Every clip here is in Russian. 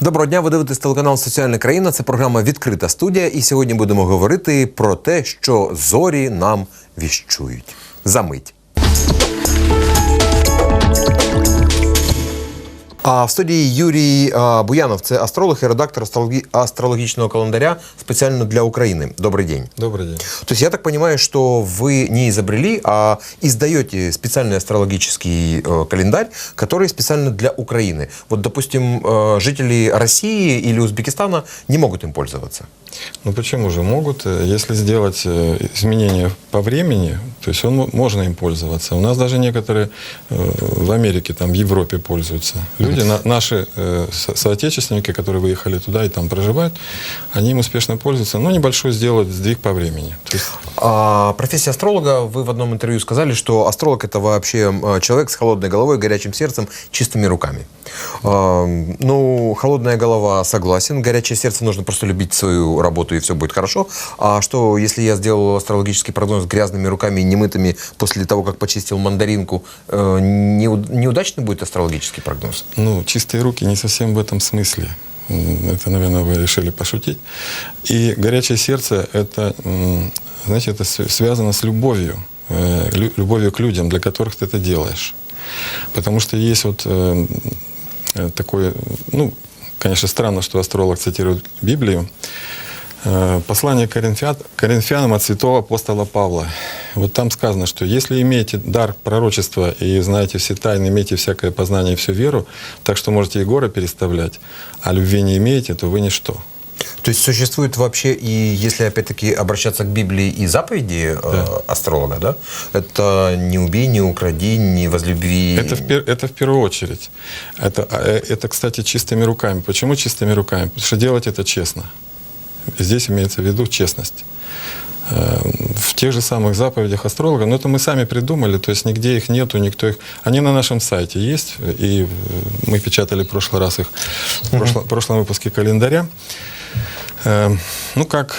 Доброго дня, ви дивитесь телеканал Соціальна країна. Це програма Відкрита студія. І сьогодні будемо говорити про те, що зорі нам віщують. Замить. А в студії Юрій а, Буянов, це астролог і редактор астрологі- астрологічного календаря спеціально для України. Добрий день. Добрый день. То есть я так понимаю, что вы не изобрели, а издаете специальный астрологический э, календарь, который специально для Украины. Вот, допустим, э, жители России или Узбекистана не могут им пользоваться. Ну почему же могут? Если сделать э, изменения по времени, то есть он, мо- можно им пользоваться. У нас даже некоторые э, в Америке, там, в Европе пользуются. Люди, на- наши э, со- соотечественники, которые выехали туда и там проживают, они им успешно пользуются. Но небольшой сделать сдвиг по времени. То есть А профессия астролога, вы в одном интервью сказали, что астролог это вообще человек с холодной головой, горячим сердцем, чистыми руками. Ну, холодная голова, согласен. Горячее сердце нужно просто любить свою работу, и все будет хорошо. А что, если я сделал астрологический прогноз грязными руками и немытыми после того, как почистил мандаринку, э, неуд- неудачный будет астрологический прогноз? Ну, чистые руки не совсем в этом смысле. Это, наверное, вы решили пошутить. И горячее сердце – это, знаете, это связано с любовью, э, лю- любовью к людям, для которых ты это делаешь. Потому что есть вот э, такое, ну, конечно, странно, что астролог цитирует Библию, Э, Послание Коринфян, Коринфянам от святого апостола Павла. Вот там сказано, что если имеете дар пророчества и знаете все тайны, имеете всякое познание и всю веру, так что можете и горы переставлять, а любви не имеете, то вы ничто. То есть существует вообще и, если опять-таки обращаться к Библии и заповеди э, астролога, да, это не убей, не укради, не возлюби. Это в, это в первую очередь. Это, а, э, это, кстати, чистыми руками. Почему чистыми руками? Потому что делать это честно. Здесь имеется в виду честность. Э, В тех же самых заповедях астролога, но это мы сами придумали, то есть нигде их нету, никто их... Они на нашем сайте есть, и э, мы печатали в прошлый раз их в прошлом, прошлом выпуске календаря. Э, Ну, как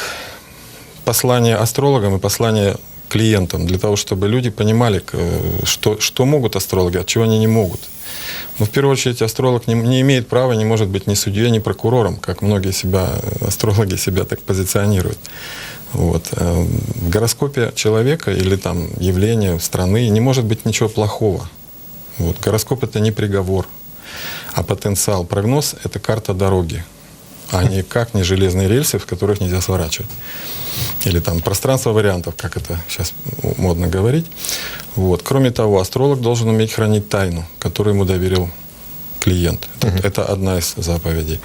послание астрологам и послание клиентам, для того, чтобы люди понимали, э, что, что могут астрологи, а чего они не могут. Но в первую очередь астролог не, не имеет права, не может быть ни судьей, ни прокурором, как многие себя, астрологи себя так позиционируют. Вот. Э, В гороскопе человека или там явления страны не может быть ничего плохого. Вот. Гороскоп это не приговор, а потенциал. Прогноз это карта дороги, а никак не железные рельсы, в которых нельзя сворачивать. Или там пространство вариантов, как это сейчас модно говорить. Вот. Кроме того, астролог должен уметь хранить тайну, которую ему доверил клиент. Это, это одна из заповедей.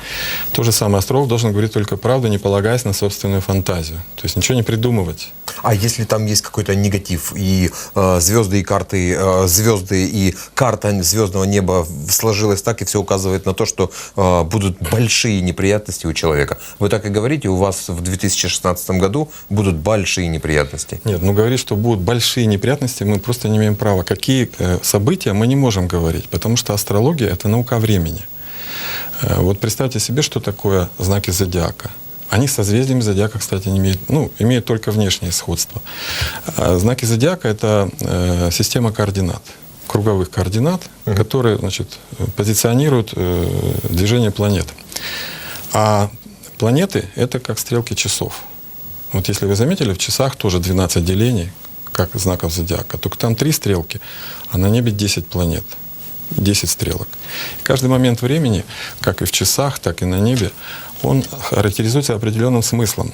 То же самое астролог должен говорить только правду, не полагаясь на собственную фантазию. То есть ничего не придумывать. А если там есть какой-то негатив, и э, звезды и карты, э, звезды и карта звездного неба сложилась так, и все указывает на то, что э, будут большие неприятности у человека. Вы так и говорите, у вас в 2016 году будут большие неприятности. Нет, ну говорить, что будут большие неприятности, мы просто не имеем права. Какие э, события мы не можем говорить, потому что астрология — это наука времени. Э, Вот представьте себе, что такое знаки зодиака. Они с созвездиями зодиака, кстати, не имеют, ну, имеют только внешнее сходство. А знаки зодиака — это э, система координат, круговых координат, которые значит, позиционируют э, движение планет. А планеты — это как стрелки часов. Вот если вы заметили, в часах тоже 12 делений, как знаков зодиака, только там три стрелки, а на небе 10 планет, 10 стрелок. Каждый момент времени, как и в часах, так и на небе, он характеризуется определенным смыслом.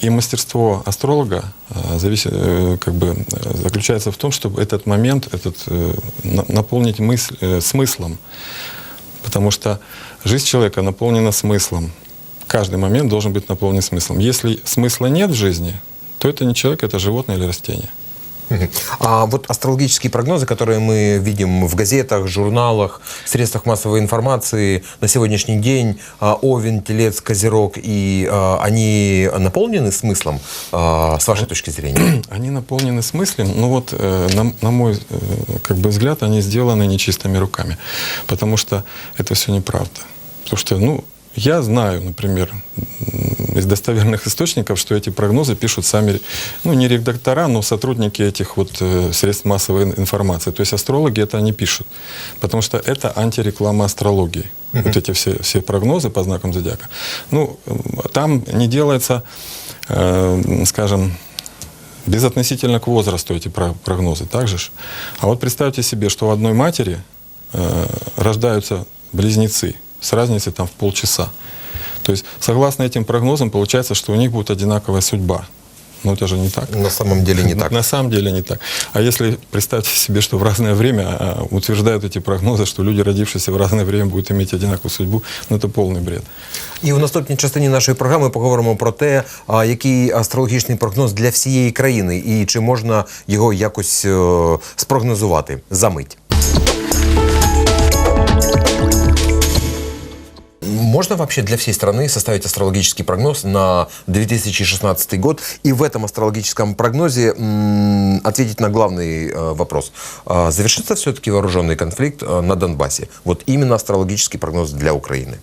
И мастерство астролога э, зависит, э, как бы, э, заключается в том, чтобы этот момент этот, на- наполнить мысль, смыслом. Потому что жизнь человека наполнена смыслом. Каждый момент должен быть наполнен смыслом. Если смысла нет в жизни, то это не человек, это животное или растение. А вот астрологические прогнозы, которые мы видим в газетах, журналах, средствах массовой информации на сегодняшний день, а, Овен, Телец, Козерог, и а, они наполнены смыслом, а, с вашей точки зрения? Они наполнены смыслом, но вот, э, на, на мой э, как бы взгляд, они сделаны нечистыми руками. Потому что это все неправда. Потому что, ну, я знаю, например, из достоверных источников, что эти прогнозы пишут сами, ну, не редактора, но сотрудники этих вот э, средств массовой ин- информации. То есть астрологи это не пишут, потому что это антиреклама астрологии. Вот эти все, все прогнозы по знакам зодиака. Ну, там не делается, э, скажем, безотносительно к возрасту эти про- прогнозы, так же ж? А вот представьте себе, что у одной матери э, рождаются близнецы с разницей там в полчаса. То есть, согласно этим прогнозам, получается, что у них будет одинаковая судьба. Но это же не так. На самом деле не так. На самом деле не так. А если представьте себе, что в разное время а, утверждают эти прогнозы, что люди, родившиеся в разное время, будут иметь одинаковую судьбу, ну это полный бред. І в наступній частині нашої програми поговоримо про те, а, який астрологічний прогноз для всієї країни і чи можна його якось е, спрогнозувати за мить. Можно вообще для всей страны составить астрологический прогноз на 2016 год и в этом астрологическом прогнозе ответить на главный э, вопрос. А завершится все-таки вооруженный конфликт э, на Донбассе? Вот именно астрологический прогноз для Украины.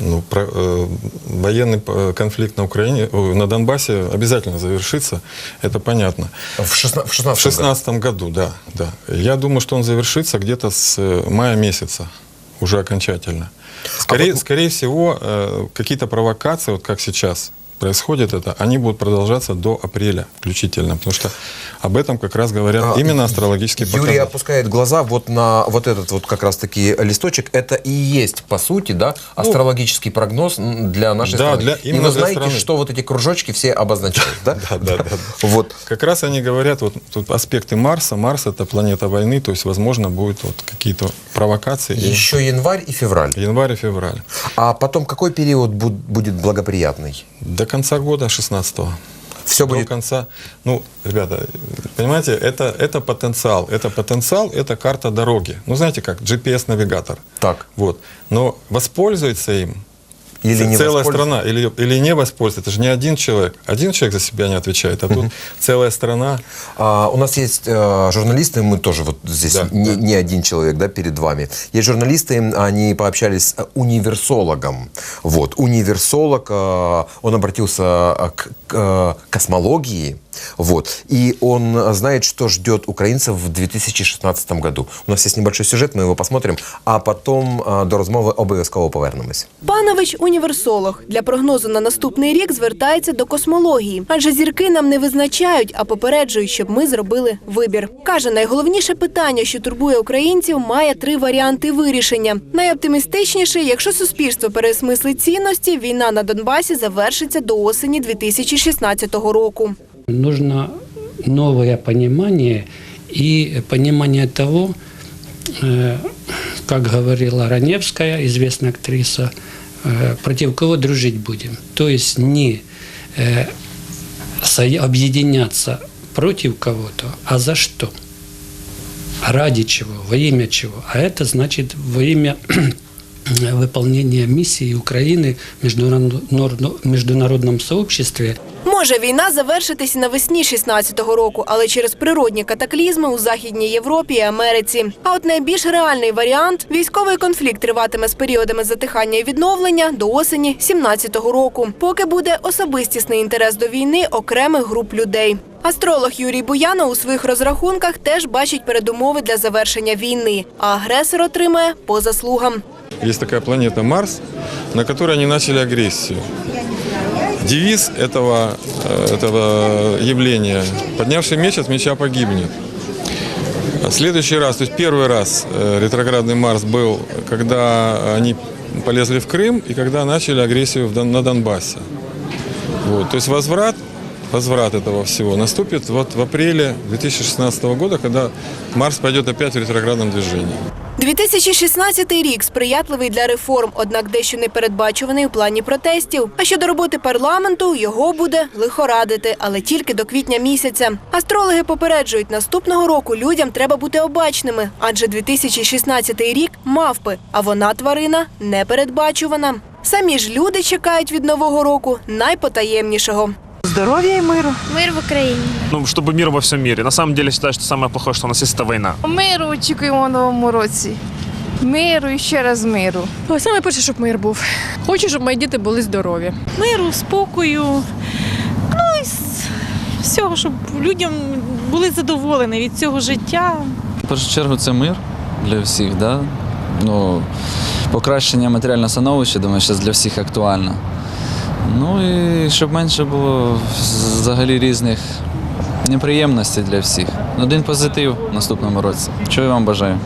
Ну, про- э, военный э, конфликт на Украине, э, на Донбассе обязательно завершится, это понятно. В 16, в 16 В 2016 году, да, да. Я думаю, что он завершится где-то с э, мая месяца, уже окончательно. Скорее, вот- скорее всего, э, какие-то провокации, вот как сейчас происходит это, они будут продолжаться до апреля включительно, потому что об этом как раз говорят А, именно астрологические Юрий показатели. опускает глаза вот на вот этот вот как раз-таки листочек. Это и есть, по сути, да, астрологический прогноз м, для нашей Ну, да, страны. для- и именно вы для знаете, страны. что вот эти кружочки все обозначают, да? Да, да, да. Вот. Как раз они говорят, вот тут аспекты Марса. Марс это планета войны, то есть, возможно, будут вот какие-то провокации. и Еще январь и февраль. Январь и февраль. А потом какой период буд- будет благоприятный? До конца года 16-го. Все До будет конца. Ну, ребята, понимаете, это, это потенциал. Это потенциал, это карта дороги. Ну, знаете как, GPS-навигатор. так. Вот. Но воспользуется им Или не целая страна, или, или не воспользуется. Это же не один человек. Один человек за себя не отвечает, а тут целая страна. А, у нас есть э, журналисты, мы тоже вот здесь Да, не, не один человек, да, перед вами. Есть журналисты, они пообщались с универсологом. Вот, универсолог, э, он обратился э, к, к, космологии, вот, и он знает, что ждет украинцев в 2016 году. У нас есть небольшой сюжет, мы его посмотрим, а потом до розмови обов'язково повернемось. Панович універсолог для прогнозу на наступний рік звертається до космології, адже зірки нам не визначають, а попереджують, щоб ми зробили вибір. каже, найголовніше питання, що турбує українців, має три варіанти вирішення. Найоптимістичніший, якщо суспільство переосмислить цінності, війна на Донбасі завершиться до осені 2016 року. Нужно новое понимание и понимание того, э, как говорила Раневская, известная актриса, э, против кого дружить будем. То есть не э, объединяться против кого-то, а за что? Ради чего, во имя чего. А это значит во имя выполнения миссии Украины в международно- международном сообществе Може війна завершитись навесні 16-го року, але через природні катаклізми у Західній Європі і Америці. А от найбільш реальний варіант військовий конфлікт триватиме з періодами затихання і відновлення до осені 17-го року, поки буде особистісний інтерес до війни окремих груп людей. Астролог Юрій Буянов у своїх розрахунках теж бачить передумови для завершення війни, а агресор отримає по заслугам. Есть такая планета Марс, на которой они начали агрессию. Девиз этого, э, этого явления «Поднявший меч от меча погибнет». А Следующий раз, то есть первый раз э, ретроградный Марс был, когда они полезли в Крым и когда начали агрессию на Донбассе. Вот, то есть возврат, возврат этого всего наступит вот в апреле 2016 года, когда Марс пойдет опять в ретроградном движении. 2016 рік сприятливий для реформ, однак дещо непередбачуваний у плані протестів. А щодо роботи парламенту, його буде лихорадити, але тільки до квітня місяця. Астрологи попереджують, наступного року людям треба бути обачними, адже 2016 рік мавпи, а вона тварина непередбачувана. Самі ж люди чекають від нового року найпотаємнішого. Здоровья и миру. Мир в Україні. ну, чтобы мир во всем мире. На самом деле считаю, что самое плохое, что у нас есть, это война. Миру очікуємо в новому році. Миру і ще раз миру. Ой, Саме перше, щоб мир був. Хочу, щоб мої діти були здорові. миру, спокою, ну і з- всього, щоб людям були задоволені від цього життя. В першу чергу це мир для всіх, да? ну, покращення матеріального становища, думаю, зараз для всіх актуально. Ну і щоб менше було взагалі різних неприємностей для всіх. Один позитив в наступному році. Чого я вам бажаю?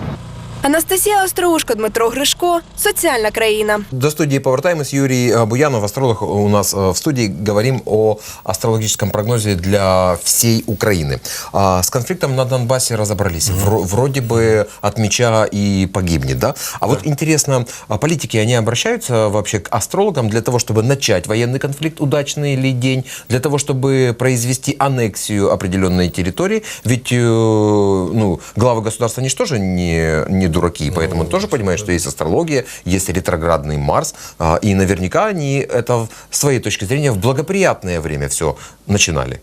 Анастасія Остроушко, Дмитро Гришко. Соціальна країна. До студии повертаемся. Юрий э, Буянов, астролог у нас э, в студии. Говорим о астрологическом прогнозе для всей Украины. А, С конфликтом на Донбассе разобрались. Вро- Вроде бы от меча и погибнет, да? А вот интересно, а политики, они обращаются вообще к астрологам для того, чтобы начать военный конфликт, удачный ли день, для того, чтобы произвести аннексию определенной территории? Ведь, э, ну, главы государства, они же тоже не, не дураки, поэтому тоже понимают, что есть астрология, есть ретроградный Марс, а, и наверняка они это, с своей точки зрения, в благоприятное время все начинали.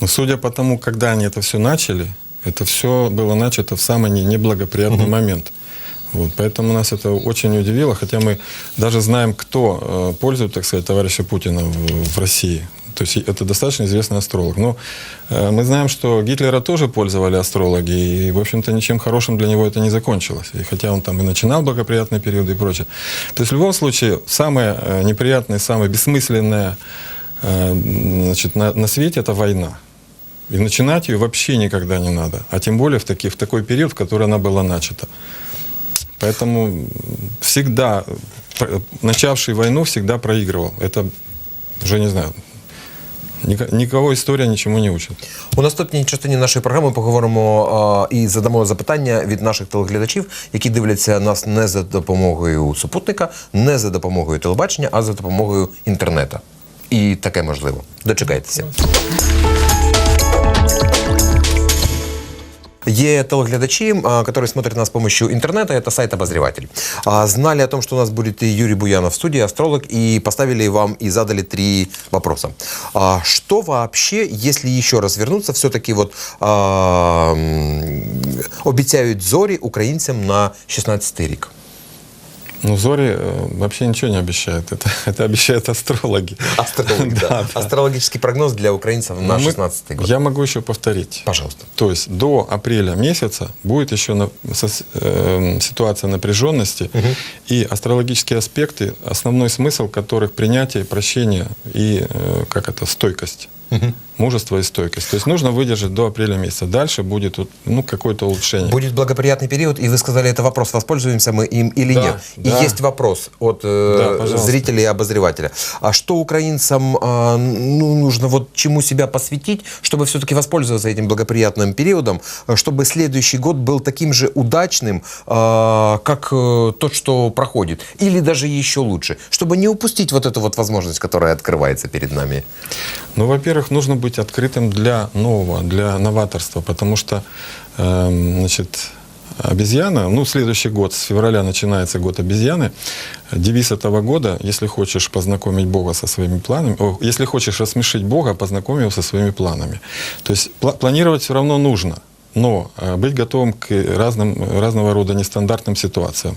Но судя по тому, когда они это все начали, это все было начато в самый не- неблагоприятный момент. Вот, поэтому нас это очень удивило, хотя мы даже знаем, кто э, пользует, так сказать, товарища Путина в, в России. То есть это достаточно известный астролог. Но э, мы знаем, что Гитлера тоже пользовали астрологи, и, в общем-то, ничем хорошим для него это не закончилось. И хотя он там и начинал благоприятные периоды и прочее. То есть в любом случае, самое э, неприятное, самое бессмысленное э, значит, на, на свете это война. И начинать ее вообще никогда не надо. А тем более в, таки, в такой период, в который она была начата. Поэтому всегда, начавший войну всегда проигрывал. Это уже не знаю. Ника- історія нічому не учить. У наступній частині нашої програми поговоримо а, і задамо запитання від наших телеглядачів, які дивляться нас не за допомогою супутника, не за допомогою телебачення, а за допомогою інтернету. І таке можливо. Дочекайтеся. Є телеглядачи, а, которые смотрят нас с помощью интернета, это сайт «Обозреватель». А, Знали о том, что у нас будет и Юрий Буянов в студии, астролог, и поставили вам и задали три вопроса. А, Что вообще, если еще раз вернуться, все-таки вот а, м, обіцяють зорі українцям на 16-й рік? Ну, Зори э, вообще ничего не обещает. Это, это обещают астрологи. Астролог, да. Да. Астрологический прогноз для украинцев на Но мы- 16-й год. Я могу еще повторить. Пожалуйста. То есть до апреля месяца будет еще на- сос- э, ситуация напряженности и астрологические аспекты, основной смысл которых принятие, прощение и э, как это стойкость. Мужество и стойкость. То есть нужно выдержать до апреля месяца. Дальше будет ну, какое-то улучшение. Будет благоприятный период, и вы сказали, это вопрос, воспользуемся мы им или Да, нет. да. И есть вопрос от э, Да, зрителей и обозревателя. А что украинцам а, ну, нужно, вот чему себя посвятить, чтобы все-таки воспользоваться этим благоприятным периодом, э, чтобы следующий год был таким же удачным, а, как э, тот, что проходит, или даже еще лучше, чтобы не упустить вот эту вот возможность, которая открывается перед нами? Ну, во-первых, нужно быть открытым для нового, для новаторства, потому что, эм, значит, обезьяна, ну, следующий год, с февраля начинается год обезьяны. Девиз этого года, если хочешь познакомить Бога со своими планами, о, если хочешь рассмешить Бога, познакомь его со своими планами. То есть пла- планировать все равно нужно, но э, быть готовым к разным, разного рода нестандартным ситуациям.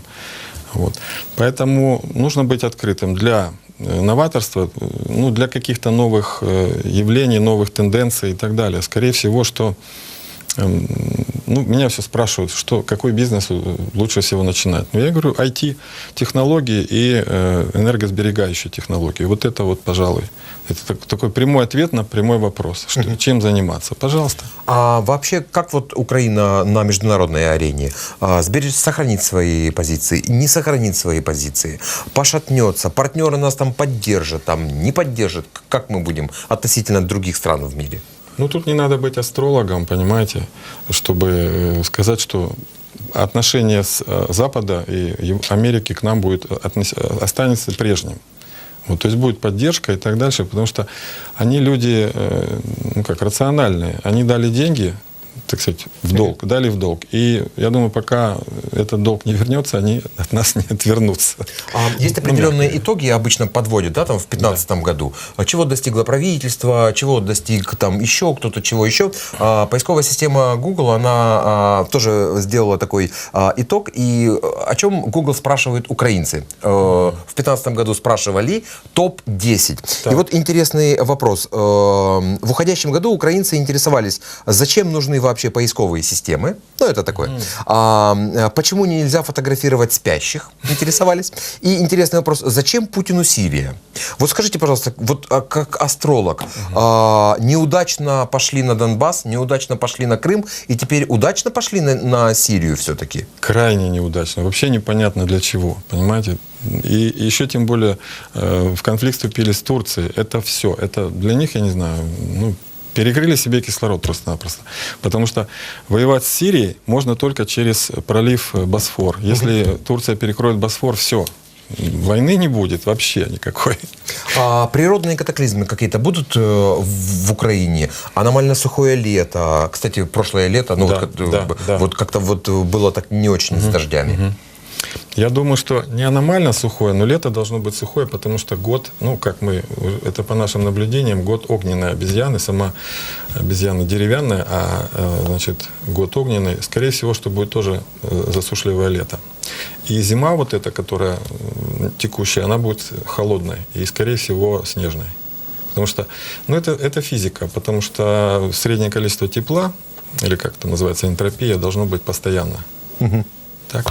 Вот. Поэтому нужно быть открытым для э, новаторства, э, ну, для каких-то новых э, явлений, новых тенденций и так далее. Скорее всего, что эм, ну, меня все спрашивают, что, какой бизнес лучше всего начинать. Ну, я говорю, IT-технологии и энергосберегающие технологии. Вот это вот, пожалуй, это так- такой прямой ответ на прямой вопрос. Что, чем заниматься? Пожалуйста. А вообще, как вот Украина на международной арене а, сбережет, сохранит свои позиции, не сохранит свои позиции, пошатнется, партнеры нас там поддержат, там не поддержат, как мы будем относительно других стран в мире? Ну, тут не надо быть астрологом, понимаете, чтобы э, сказать, что отношение с э, Запада и Америки к нам будет э, останется прежним. Вот, то есть будет поддержка и так дальше, потому что они люди, э, ну как, рациональные. Они дали деньги, так сказать, в долг, дали в долг. И я думаю, пока этот долг не вернется, они от нас не отвернутся. А есть Ну, определенные итоги, обычно подводят, да, там в 2015 году. А Чего достигло правительство, чего достиг там еще кто-то, чего еще. А, поисковая система Google, она а, тоже сделала такой а, итог. И о чем Google спрашивают украинцы? Э, в 2015 году спрашивали топ-10. И вот интересный вопрос. Э, в уходящем году украинцы интересовались, зачем нужны вообще поисковые системы? Ну, это такое. А, э, почему нельзя фотографировать спящих? Интересовались. И интересный вопрос, зачем Путину Сирия? Вот скажите, пожалуйста, вот а, как астролог, а, неудачно пошли на Донбасс, неудачно пошли на Крым, и теперь удачно пошли на, на Сирию все-таки? крайне неудачно. Вообще непонятно для чего, понимаете? И еще тем более э, в конфликт вступили с Турцией. Это все. Это для них, я не знаю, ну, перекрыли себе кислород просто-напросто. Потому что воевать с Сирией можно только через пролив э, Босфор. Если Турция перекроет Босфор, все. Войны не будет вообще никакой. А природные катаклизмы какие-то будут э, в, Украине? Аномально сухое лето. Кстати, прошлое лето, ну, Да, вот, да, да. вот как-то вот было так не очень с дождями. Я думаю, что не аномально сухое, но лето должно быть сухое, потому что год, ну, как мы, это по нашим наблюдениям, год огненной обезьяны, сама обезьяна деревянная, а, э, значит, год огненный, скорее всего, что будет тоже э, засушливое лето. И зима вот эта, которая текущая, она будет холодной и, скорее всего, снежной. Потому что, ну, это, это физика, потому что среднее количество тепла, или как это называется, энтропия, должно быть постоянно. Так?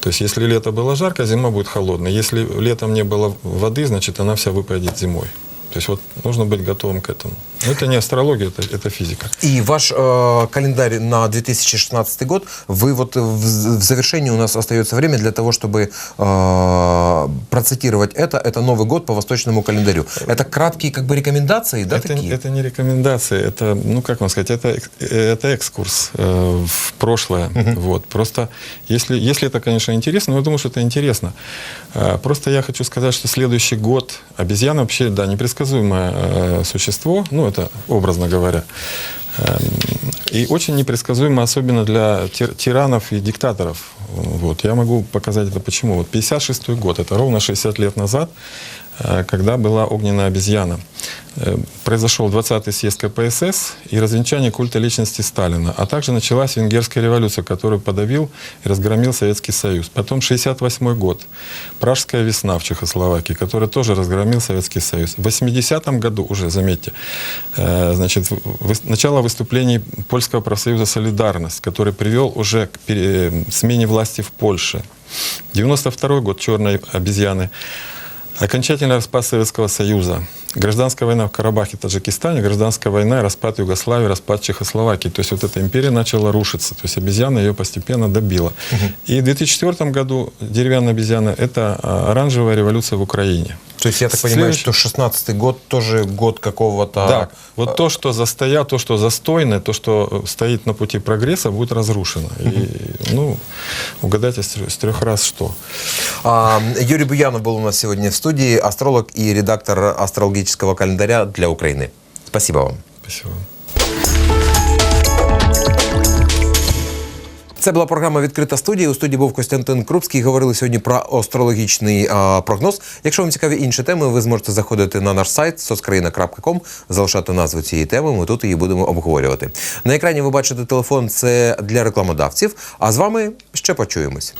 То есть, если лето было жарко, зима будет холодной. Если летом не было воды, значит, она вся выпадет зимой. То есть, вот нужно быть готовым к этому. Но это не астрология, это, это физика. И ваш э, календарь на 2016 год, вы вот в, в завершении у нас остается время для того, чтобы э, процитировать это. Это Новый год по восточному календарю. Это краткие как бы рекомендации, да, это, такие? это не рекомендация, это, ну как вам сказать, это, это экскурс э, в прошлое. Вот. Просто если, если это, конечно, интересно, но я думаю, что это интересно. Э, просто я хочу сказать, что следующий год обезьяна вообще, да, непредсказуемое э, существо, ну это образно говоря. Эм, И очень непредсказуемо, особенно для тир- тиранов и диктаторов. Вот. Я могу показать это почему. Вот 56 год, это ровно 60 лет назад, когда была огненная обезьяна. Э, Произошел 20-й съезд КПСС и развенчание культа личности Сталина, а также началась венгерская революция, которую подавил и разгромил Советский Союз. Потом 68 год, Пражская весна в Чехословакии, которая тоже разгромил Советский Союз. В 80-м году уже, заметьте, э, значит, начало выступлений Польского профсоюза «Солидарность», который привел уже к смене власти в Польше. 92 год «Черной обезьяны». Окончательный распад Советского Союза. Гражданская война в Карабахе, Таджикистане, гражданская война, распад Югославии, распад Чехословакии. То есть вот эта империя начала рушиться. То есть обезьяна ее постепенно добила. И в 2004 году деревянная обезьяна – это а, оранжевая революция в Украине. То есть я так понимаю, Следующий- что 16 год тоже год какого-то... Да, вот то, что застоя, то, что застойное, то, что стоит на пути прогресса, будет разрушено. И, ну, угадайте с трех раз что. А, Юрий Буянов был у нас сегодня в студии, астролог и редактор астрологического календаря для Украины. Спасибо вам. Спасибо. Це була програма Відкрита студія. У студії був Костянтин Крупський. Говорили сьогодні про астрологічний а, прогноз. Якщо вам цікаві інші теми, ви зможете заходити на наш сайт соцкраїна.ком, залишати назву цієї теми. Ми тут її будемо обговорювати. На екрані ви бачите телефон. Це для рекламодавців. А з вами ще почуємось.